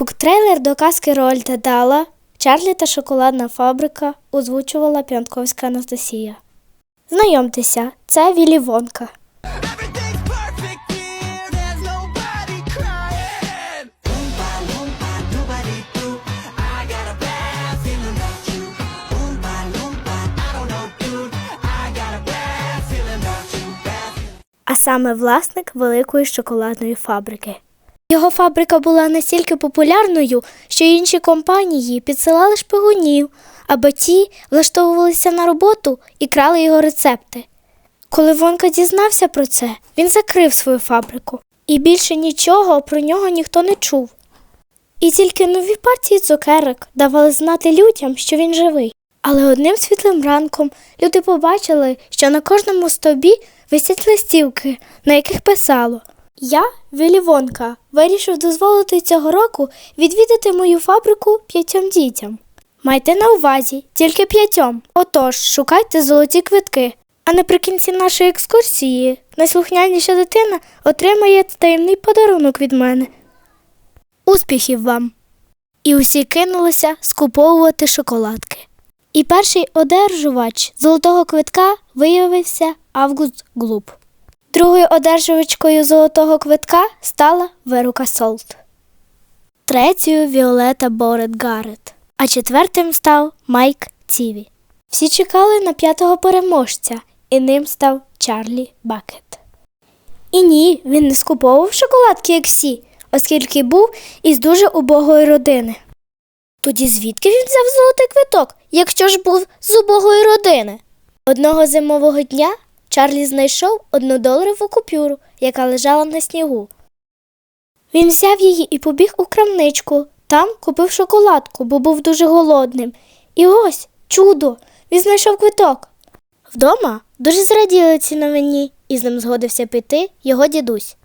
Буктрейлер до казки Рольда Дала Чарлі та шоколадна фабрика озвучувала П'янковська Анастасія. Знайомтеся, це Вілі Вонка. А саме власник великої шоколадної фабрики. Його фабрика була настільки популярною, що інші компанії підсилали шпигунів, аби ті влаштовувалися на роботу і крали його рецепти. Коли Вонка дізнався про це, він закрив свою фабрику, і більше нічого про нього ніхто не чув. І тільки нові партії цукерок давали знати людям, що він живий. Але одним світлим ранком люди побачили, що на кожному стовбі висять листівки, на яких писало Я, Вілі Вонка, вирішив дозволити цього року відвідати мою фабрику п'ятьом дітям. Майте на увазі тільки п'ятьом. Отож, шукайте золоті квитки. А наприкінці нашої екскурсії найслухняніша дитина отримає таємний подарунок від мене. Успіхів вам! І усі кинулися скуповувати шоколадки. І перший одержувач золотого квитка виявився Август Глуб. Другою одержувачкою золотого квитка стала Верука Солт. Третьою Віолета Борет Гаррет, а четвертим став Майк Ціві. Всі чекали на п'ятого переможця, і ним став Чарлі Бакет. І ні, він не скуповував шоколадки, як всі, оскільки був із дуже убогої родини. Тоді звідки він взяв золотий квиток, якщо ж був з убогої родини? Одного зимового дня Чарлі знайшов однодоларову купюру, яка лежала на снігу. Він взяв її і побіг у крамничку. Там купив шоколадку, бо був дуже голодним. І ось чудо! Він знайшов квиток. Вдома дуже зраділи ці новині, і з ним згодився піти його дідусь.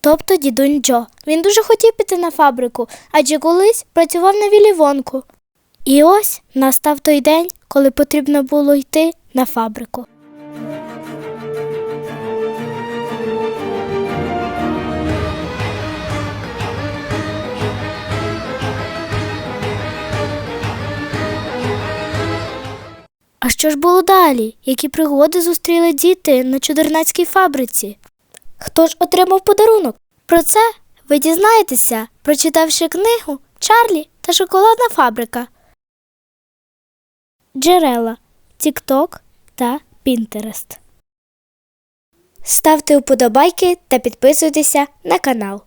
Тобто дідунь Джо. Він дуже хотів піти на фабрику, адже колись працював на вілівонку. І ось настав той день, коли потрібно було йти на фабрику. Що ж було далі? Які пригоди зустріли діти на чудернацькій фабриці? Хто ж отримав подарунок? Про це ви дізнаєтеся, прочитавши книгу Чарлі та шоколадна фабрика. Джерела TikTok та Pinterest. Ставте вподобайки та підписуйтеся на канал.